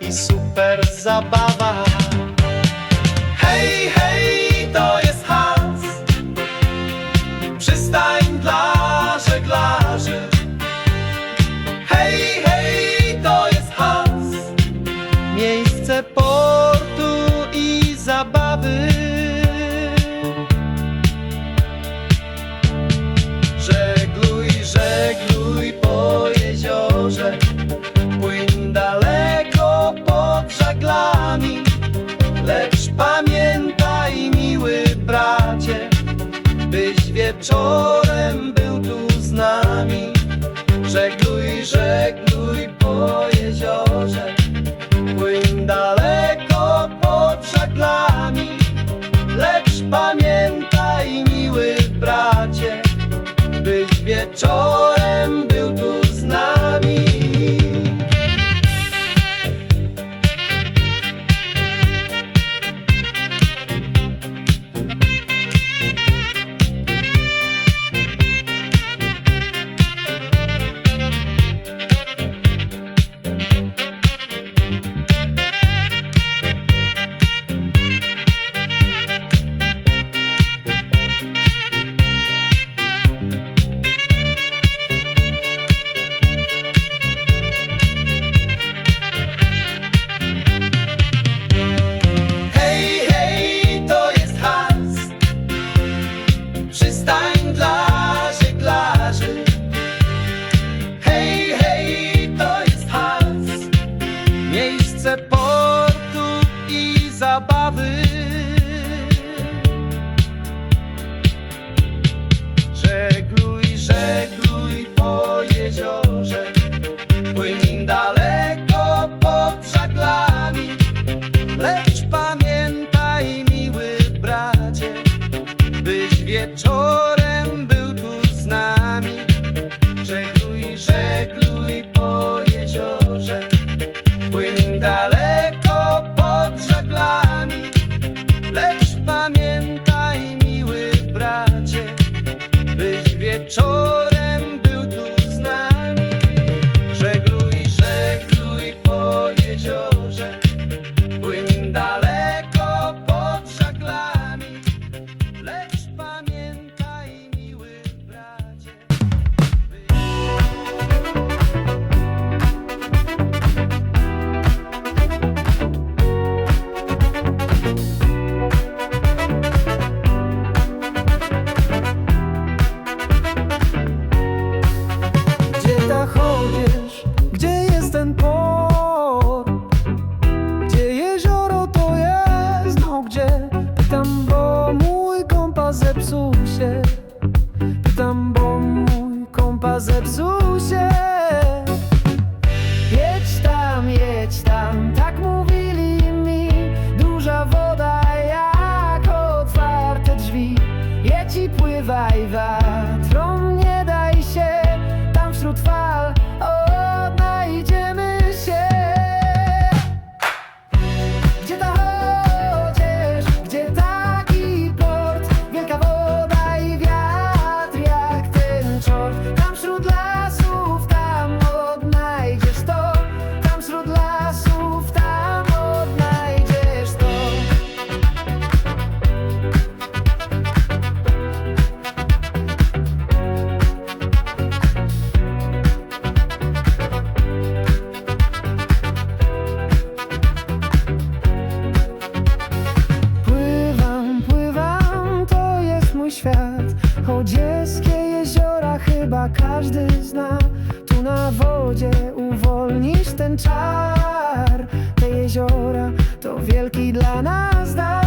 i super zabawa. daleko pod żaglami Lecz pamiętaj miły bracie, byś wieczorem jeziorze. Płyń daleko pod żaglami Lecz pamiętaj miły bracie Byś wieczorem był tu z nami. Żegluj, żegluj po jeziorze. Płyń daleko pod żaglami Lecz pamiętaj miły bracie Byś wieczorem zepsuł się. Pytam, bo mój kompas zepsuł To wielki dla nas dar.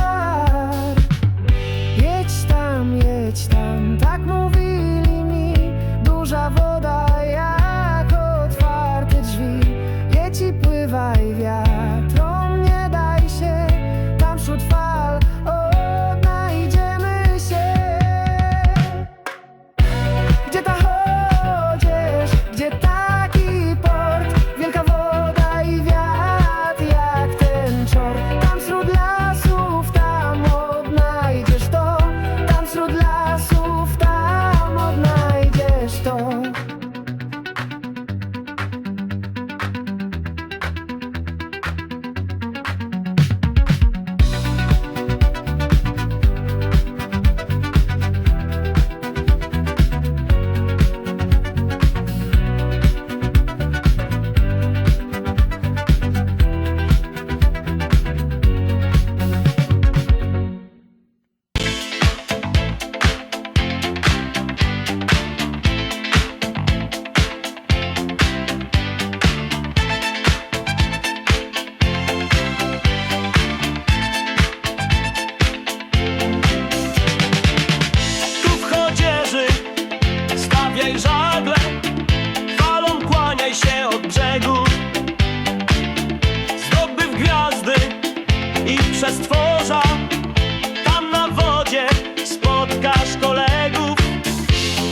czekasz kolegów?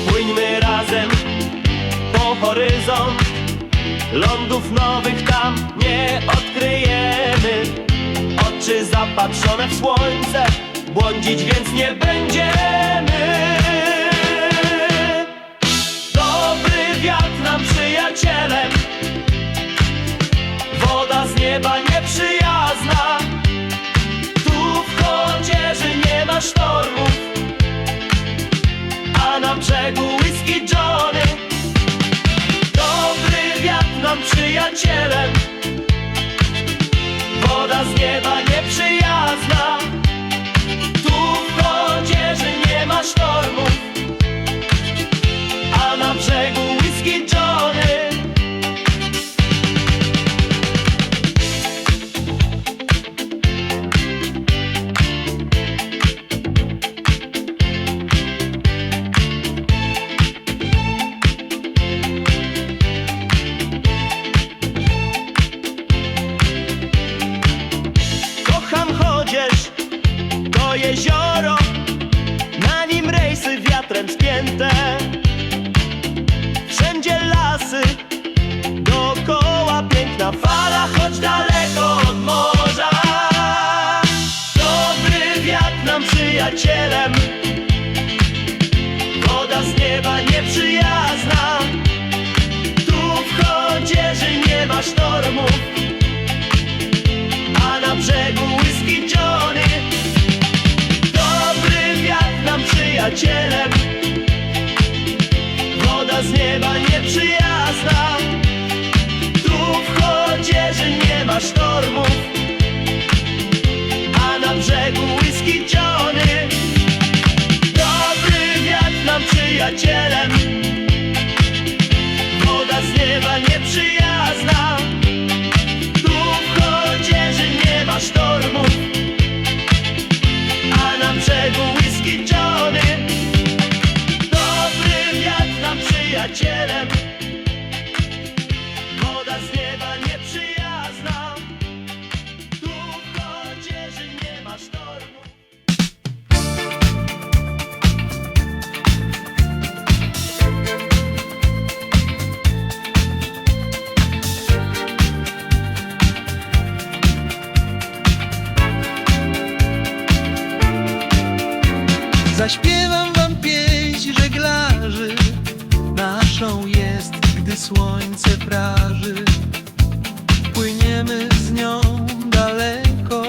Płyńmy razem po horyzont. Lądów nowych tam nie odkryjemy. Oczy zapatrzone w słońce Błądzić więc nie będziemy. Dobry wiatr nam przyjacielem Woda z nieba nieprzyjazna. Tu w chodzieży nie ma sztormów brzegu whisky Johnny. Dobry wiatr nam przyjacielem. Woda z nieba nieprzyjazna jezioro Na nim rejsy wiatrem spięte. Wszędzie lasy Dookoła piękna fala Choć daleko od morza. Dobry wiatr nam przyjacielem przyjacielem Woda z nieba nieprzyjazna. Tu w chodzieży nie ma sztormów A na brzegu whisky Johnny. Dobry wiatr nam przyjacielem. Woda z nieba nieprzyjazna Zaśpiewam wam pieśń żeglarzy. Naszą jest, gdy słońce praży. Płyniemy z nią daleko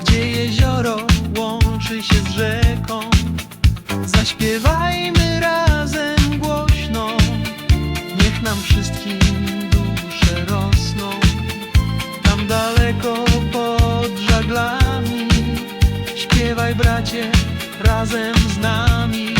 Gdzie jezioro łączy się z rzeką. Zaśpiewajmy razem głośno Niech nam wszystkim dusze rosną. Tam daleko pod żaglami Śpiewaj bracie razem z nami